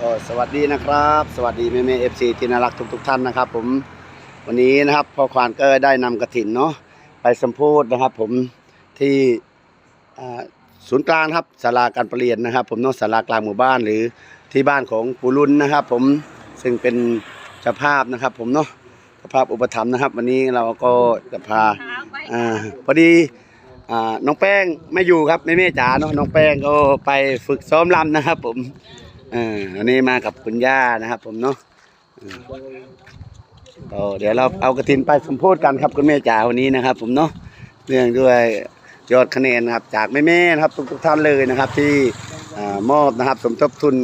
ก็สวัสดีนะครับ สวัสดีแม่แม่เอฟซีที่น่ารักทุกทุกๆท่านนะครับ ผมวันนี้นะครับพ่อควานก็ได้นำกระถินเนาะไปสัมโพธนะครับ ผมที่ศูนย์กลางครับศาลาการประเรียนนะครับ ผมนาะศาลากลางหมู่บ้านหรือที่บ้านของปู่ลุนนะครับ ผมซึ่งเป็นเจ้าภาพนะครับ ผมเนาะเจ้าภาพอุปถัมภ์นะครับ วันนี้เราก็จะพาอ่าพอดีอ่าน้องแป้งไม่อยู่ครับแม่แม่จ๋าเนาะน้องแป้งก็ไปฝึกซ้อมรำนะครับ ผม เออวันนี้มากับคุณย่านะครับ ผมเนาะเออก็เดี๋ยวเราเอากระถินไปสมโพธกันครับคุณแม่จ๋าวันนี้นะครับ ผมเนาะเรื่องด้วยยอดคะแนนนะครับ จากแม่ๆนะครับทุกๆท่านเลยนะครับ ที่อมอบนะครับ สมทบทุน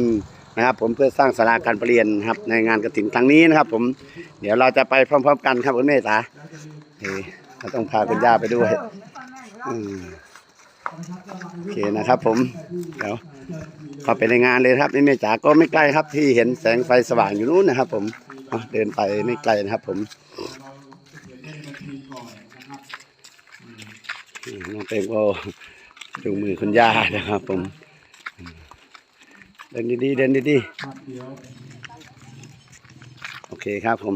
นะครับ ผมเพื่อสร้างศาลาการประเรียนครับ ในงานกระถินครั้งนี้นะครับ ผมเดี๋ยวเราจะไปพร้อม ๆ กันครับคุณแม่จ๋าเฮ้เราต้องพาคุณย่าไปด้วยอืมโอเคนะครับ ผมเดี๋ยว เข้าไปในงานเลยครับนี่แม่จ๋าก็ไม่ไกลครับ ที่เห็นแสงไฟสว่างอยู่นู้นนะครับ ผมเดินไปไม่ไกลนะครับ ผมน้องเต็มก็จูงมือคุณย่านะครับ ผมเดินดีๆเดินดีๆโอเคครับผม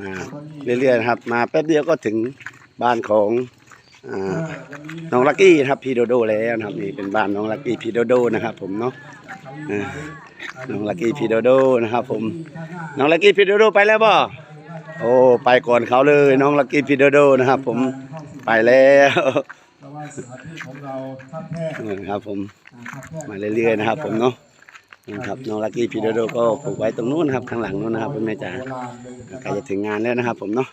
มาเรื่อยๆนะครับ มาแป๊บเดียวก็ถึงบ้านของ น้องลักกี้นะครับพีโดโดแล้วนะครับนี่เป็นบ้านน้องลักกี้พีโดโดนะครับ ผมเนาะน้องลักกี้พีโดโดนะครับ ผม น้องลักกี้พีโดโดไปแล้วบ่โอ้ไปก่อนเขาเลย น้องลักกี้พีโดโดนะครับ ผมไปแล้วเพราะว่าสถานที่ของเราท่าแพทย์นะครับผมมาเรื่อยๆนะครับ ผมเนาะนะครับน้องลักกี้พีโดโดก็ปลูกไว้ตรงนู้นนะครับข้างหลังนู้นนะครับคุณแม่จ๋าใกล้จะถึงงานแล้วนะครับ ผมเนาะ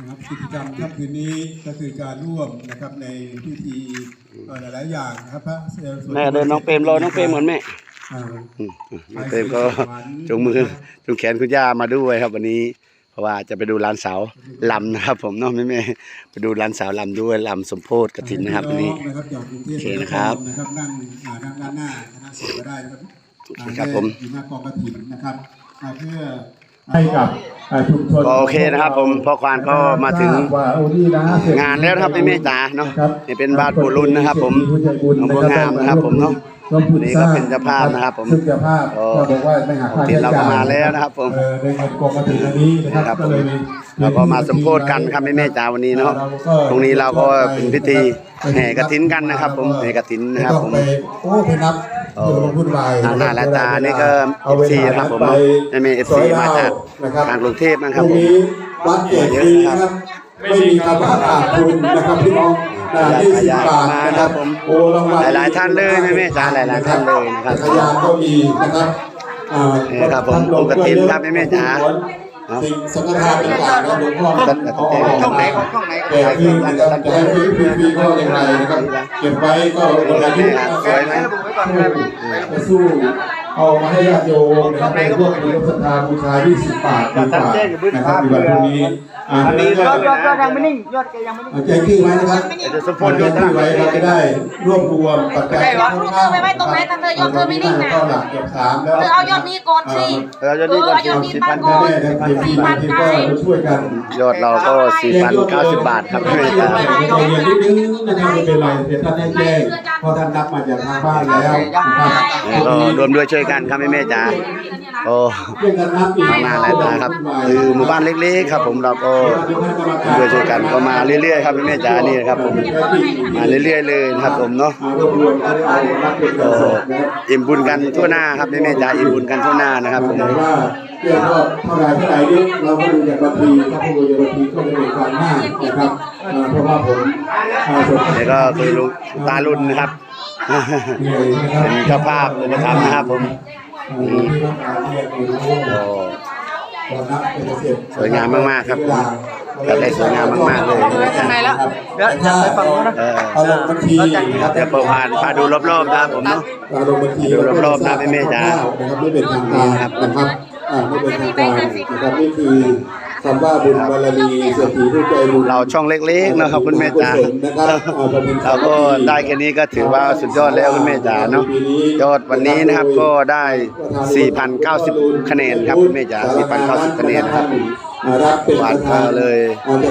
นะครับกิจกรรมค่ำคืนนี้ก็คือการร่วมนะครับในพิธีเอ่อหลายๆอย่างนะครับพระเอ่อส่วแม่เดินน้องเปรมรอน้องเปรมก่อนแม่อ่าอืมน้องเปรมก็จูงมือจูงแขนคุณย่ามาด้วยครับวันนี้ เพราะว่าจะไปดูร้านสาวลำนะครับ ผมเน้องแม่แม่ๆไปดูร้านสาวลำด้วยลำสมโพธกฐินนะครับวันนี้ นะครับจากกรุงเทพโอเคนะครับนะครับนั่งอ่านั่งด้านหน้าคณะสงฆ์ก็ได้นะครับโอเคครับผม อยู่หน้ากองกฐินนะครับอ่าเพื่อ ให้กับอ่า ชุมชนก็โอเคนะครับผมพ่อควานก็มาถึงว่าโอ้นี่นะเสร็จงานแล้วนะครับแม่แม่จ๋าเนาะครับนี่เป็นบ้านปู่ลุนนะครับ ผมหลวงพ่องามนะครับ ผมเนาะร่วมทุวันนี้ก็เป็นเจ้าภาพนะครับ ผมซึ่งเจ้าภาพก็ก็บอกว่าไม่หักค่าทีใช้มเราจ่ายก็มาแล้วนะครับ ผมเออในเงินกองกฐินอันนี้นะครับครับก็เลยมีเราก็มาสมโพธกันครับแม่แม่จ๋าวันนี้เนาะตรงนี้เราก็เป็นพิธีแห่กฐินกันนะครับ ผมแห่กฐินนะครับผมไต้องไปโอ้ไปนับ โอ้เพื่อมาพูดวายหน้าหน้าและตานี่ก็เอาเว FC ลานะครับผมไปไม่มี FC มาจากนะครับทางกรุงเทพนะครับพรุ่งนี้วัดเกตดีนะครับไม่มีคำว่าขาดทุนนะครับพี่น้องอ่ายี่สิบบาทนะครับโอ้รางวัลหลายๆท่านเลยแม่ๆจ๋าหลายๆท่านเลยนะครับจักรยานก็มีนะครับอ่านี่ครับผมท่านหลวงกฐินครับแม่ๆจ๋า สิ่งสังฆทานต่างๆนะหลวงพ่อก็ก็แจ้งช่องไหนของช่องไหนแต่คือนะครับจะให้ฟรีๆก็อย่างไรนะครับ เก็บไว้ก็เป็นอายุนะครับสวยไหมไปสู้ เอามาให้ญาติโยมนะครับในพวกมีศรัทธาบูชา20บาทดีกว่านะครับในวันพรุ่งนี้อ่าอันนี้ยก็อดยอดยอดยังไม่นิ่งยอดแกยังไม่นิ่งใจชื่อไว้นะครับเดี๋ยวสมพคลนยยศศชื่อไว้เราจะได้รวบรวมปัจจัยไม่ได้หรอค่อนข้างไม่ไม่ตรงไหนแต่เธอยอดเธอไม่นิ่งนะเข้าหลักเกือบสามแล้วเธอเอายอดนี้ก่อนสิเออจะดีก่อนเออยอดนี้สิบมาพันก่อนแม่ๆนะครับทีมทีมทีมก็ช่วยกันยอดเราก็4,090บาทครับแม่จ๋าใจเย็นนิดนึงนะครับไม่เป็นไรเดี๋ยวท่านให้แจ้งเพราะท่านรับมาจากทางบ้านแล้วนะครับก็รวมด้วยช่วยกันครับแม่ๆจ๋าโอ้เรื่องการนับอีกมานหลายตาครับคือหมู่บ้านเล็กๆครับ ผมเราก็ด้วยช่วยกันก็มาเรื่อยๆครับแม่ๆจ๋านี่นะครับผมมาเรื่อยๆเลยนะครับผมเนาะรวบรวมก็ได้เอารับเป็นเงินสดนะครับอิ่มบุญกันทั่วหน้าครับแม่ๆจ๋าอิ่มบุญกันทั่วหน้านะครับผมแต่ว่าเรื่องก็เท่าไหรเท่าไหรนี่เราก็ดูจากบัญชีถ้าผู้ดูจากบัญชีก็จะเป็นการห้านะครับอ่าเพราะว่าผมอ่าสดนี่ก็คือลุงตาลุนนะครับ เหนื่อยนะครับเป็นเจ้าภาพอุปถัมภ์นะครับผมอ่าที่ต้องการเรียนรู้โอ้ตอนนั้นเป็นเสร็จสวยงามมากๆครับครับได้สวยงามมากๆเลยข้างในแล้วเดี๋ยวจะไปฝั่งโน้นนะเออ เอาลงบัญชีนะครับเดี๋ยวเปิดผ่านพาดูรอบๆนะครับผมเนาะเราลงบัญชีดูรอบๆนะแม่ๆจ๋า นะครับไม่เป็นทางการนะครับอ่าไม่เป็นทางการนะครับนี่คือ คำว่าบุญบารมีเศรษฐีผู้ใจบุญเราช่องเล็กๆนะครับคุณแม่จ๋าเราก็ได้แค่นี้ก็ถือว่าสุดยอดแล้วคุณแม่จ๋าเนาะยอดวันนี้นะครับก็ได้ 4,090 คะแนนครับคุณแม่จ๋า4,090 คะแนนครับอ่า รับเป็นวัปนระธาก็นเลย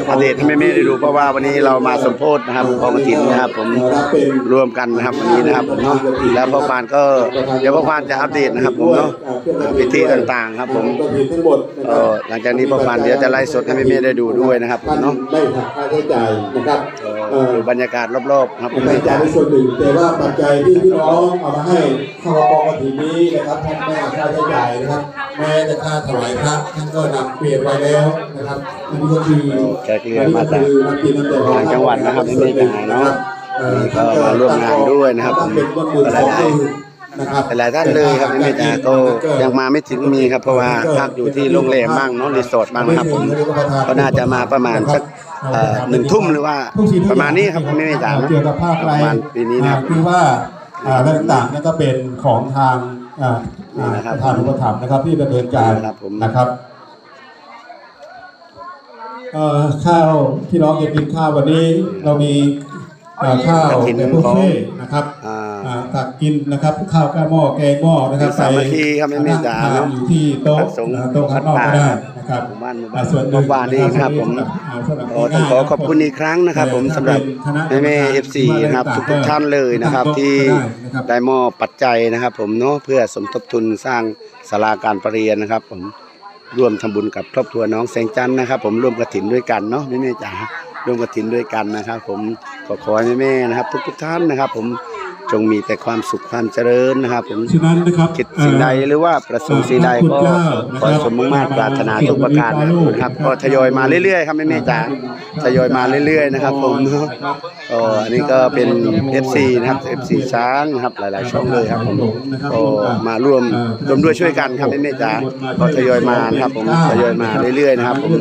อัปเดตให้แม่ๆได้ดูเพราะว่าวันนี้เรามาสมโพธนะครับกองกฐินนะครับ ผมรับเป็นรวมกันนะครับวันนี้นะครับผมเนาะแล้วพ่อควานก็เดี๋ยวพ่อควานจะอัปเดตนะครับผมเนาะอ่าพิธีต่างๆครับ ผมกฐินทั้งหมดนะคก็รับหลังจากนี้พ่อควานเดี๋ยวจะไล่สดให้แม่ๆได้ดูด้วยนะครับผมท่านเนาะไม่หักค่าใช้จ่ายนะครับก็เอ่อดูบรรยากาศรอบๆครับผมรายจ่ายในส่วนหนึ่งแต่ว่าปัจจัยที่พี่น้องเอามาให้เข้ากองกฐินนี้นะครับท่านไม่หักค่าใช้จ่ายนะครับแม้แต่ค่าถวายพระท่านก็นำเปลี่ยนไว้แล้วนะครับอันนี้ก็คือแกคือมาจากน้ำกินน้ำใจของต่างจังหวัดนะครับไม่มีปัญหาเนาะเอ่อก็มาร่วมงานด้วยนะครับตั้งเป็นต้นบุญของผู้อื่นนะครับหลายๆท่านเลยครับไม่จ่าก็ยังมาไม่ถึงมีครับเพราะว่าพักอยู่ที่โรงแรมบ้างเนาะรีสอร์ทบ้างนะครับผมก็น่าจะมาประมาณสักเอ่อหนึ่งทุ่มหรือว่าประมาณนี้ครับไม่ไม่จ่าเนอะเกี่ยวกับภาคไรประมาณปีนี้นะครับคือว่าอ่าเรื่องต่างๆนั่นก็เป็นของทางอ่าอ่านี่นะครับทางอุปถัมภ์นะครับที่ดำเนินการครับผมนะครับเอ่อ ข้าวที่น้องจะกินข้าววันนี้เรามีเอ่อข้าวกฐินในบุฟของเฟ่ต์นะครับอ่าอ่าตักกินนะครับข้าวก้าหม้อแกงหม้อนะครับสามัคคีครับไม่มีจ๋านั่งทนอยู่ที่โต๊ะพระสงฆ์อ่าโต๊ะข้างนอกก็ได้นะครับหมู่บ้านหมู่บ้านอ่ส่วนหนึ่งหมู่บ้านนี่นะครับผมอ่าสำหรับโอ้ต้องขอขอบคุณอีกครั้งนะครับ ผมสำหรับแม่แม่เอฟซีนะครับทุกทุกๆท่านเลยนะครับที่ได้มอบปัจจัยนะครับ ผมเนาะเพื่อสมทบทุนสร้างศาลาการประเรียนนะครับผม ร่วมทำบุญกับครอบครัวน้องแสงจันทร์นะครับ ผมร่วมกระถินด้วยกันเนาะแม่แม่จ๋าร่วมกระถินด้วยกันนะครับ ผมขอขอแม่แม่นะครับทุกทุกๆท่านนะครับ ผม จงมีแต่ความสุขความเจริญนะครับ ผมฉะนั้นนะครับคิดสิ่งใดหรือว่าประสงค์สิ่งใดก็ขอสมมุ่งมาตรปรารถนาทุกประการนะครับ ก็ทยอยมาเรื่อยๆ ครับแม่แม่จ๋าทยอยมาเรื่อยๆนะครับ ผมเนาะก็อันนี้ก็เป็น FC นะครับ FC ช้างนะครับหลายๆช่องเลยครับผมก็มาร่วมร่วมด้วยช่วยกันครับแม่แม่จ๋าก็ทยอยมานะครับ ผมทยอยมาเรื่อยๆนะครับผม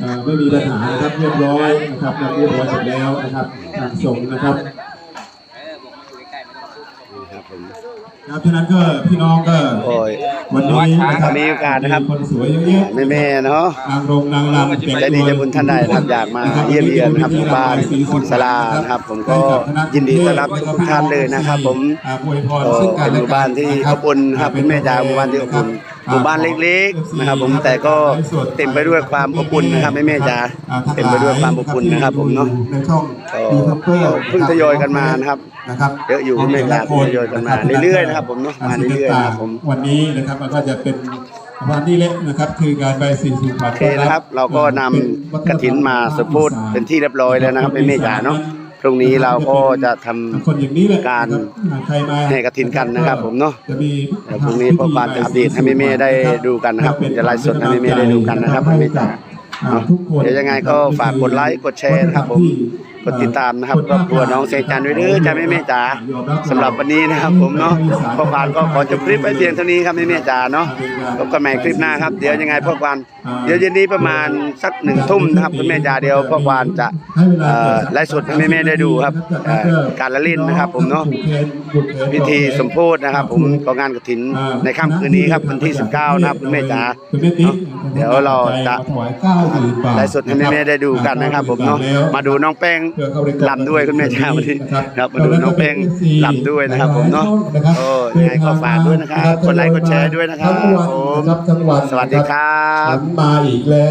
เอ่อไม่มีปัญหานะครับเรียบร้อยนะครับเรียบร้อยเสร็จแล้วนะครับทางส่งนะครับ ครับผม ครับฉะนั้นก็พี่น้องก็โอ้ย วันนี้นะครับมีโอกาสนะครับคนสวยเยอะแยะแม่แม่ๆเนาะ นางรงนางรำแต่งใจดีใจบุญท่านใดนะครับอยากมาเยี่ยมเยียนนะครับหมู่บ้านศาลานะครับผมก็ยินดีต้อนรับทุกท่านเลยนะครับผม อ่าอวยพรก็ซึ่งกันเป็นหและมู่กับ้านที่อบอุ่นครับคุณแม่จ๋าหมู่บ้านที่อบอุ่นหมู่บ้านเล็กๆนะครับผมแต่ก็เต็มไปด้วยความอบอุ่นนะครับแม่แม่จ๋าเต็มไปด้วยความอบอุ่นนะครับผมเนาะ ในช่องก็ยูทูบเบอร์เพิ่งทยอยกันมานะครับ นะครับเยอะอยู่ไม่นานทยอยกันมาเรื่อยๆนะครับผมเนาะมาเรื่อยๆนะครับผมวันนี้นะครับมันก็จะเป็นวันนี้เล็กนะครับคือการใบสีสุพรรณโอเคนะครับ เราก็นำกระถินมาสมโพูดเป็นที่เรียบร้อยแล้วนะครับแม่แม่จ๋าเนาะพรุ่งนี้เราก็จะทำคนอย่างนี้เลยการนะครับใครมาให้กฐินกันนะครับ ผมเนาะจะมีเดี๋ยวพรุ่งนี้พ่อปานจะอัปเดตให้แม่ๆได้ดูกันนะครับผมจะไลฟ์สดให้แม่ๆได้ดูกันนะครับแม่ๆจ๋าอ่าทุกคนเดี๋ยวยังไงก็ฝากกดไลค์กดแชร์นะครับผม กดติดตามนะครับครอบครัวน้องเซจันด้วยเด้อจ้าแม่แม่จ๋าสำหรับวันนี้นะครับ ผมเนาะพ่อควานก็ขอจบคลิปไว้เพียงเท่านี้ครับแม่แม่จ๋าเนาะพบกันใหม่คลิปหน้าครับเดี๋ยวยังไงพ่อควานเดี๋ยวเย็นนี้ประมาณสักหนึ่งทุ่มนะครับคุณแม่จ๋าเดี๋ยวพ่อควานจะเอ่อไลฟ์สดให้แม่แม่ๆได้ดูครับเอ่อการละเล่นนะครับ ผมเนาะพิธีสมโพธนะครับ ผมของงานกฐินในค่ำคืนนี้ครับวันที่ 19 นะครับคุณแม่จ๋าคุณแม่ติ๊กเดี๋ยวเราจะถวายเก้าหมื่นบาทไลฟ์สดให้แม่ๆได้ดูกันนะครับ ผมเนาะมาดูน้องแป้งลำด้วยคุณแม่จ๋าวันนี้ครับมาดูน้องแป้งลำด้วยนะครับผมเนาะโอ้ยังไงก็ฝากด้วยนะครับกดไลค์กดแชร์ด้วยนะครับผมจังหวัดสวัสดีครับฉันมาอีกแล้ว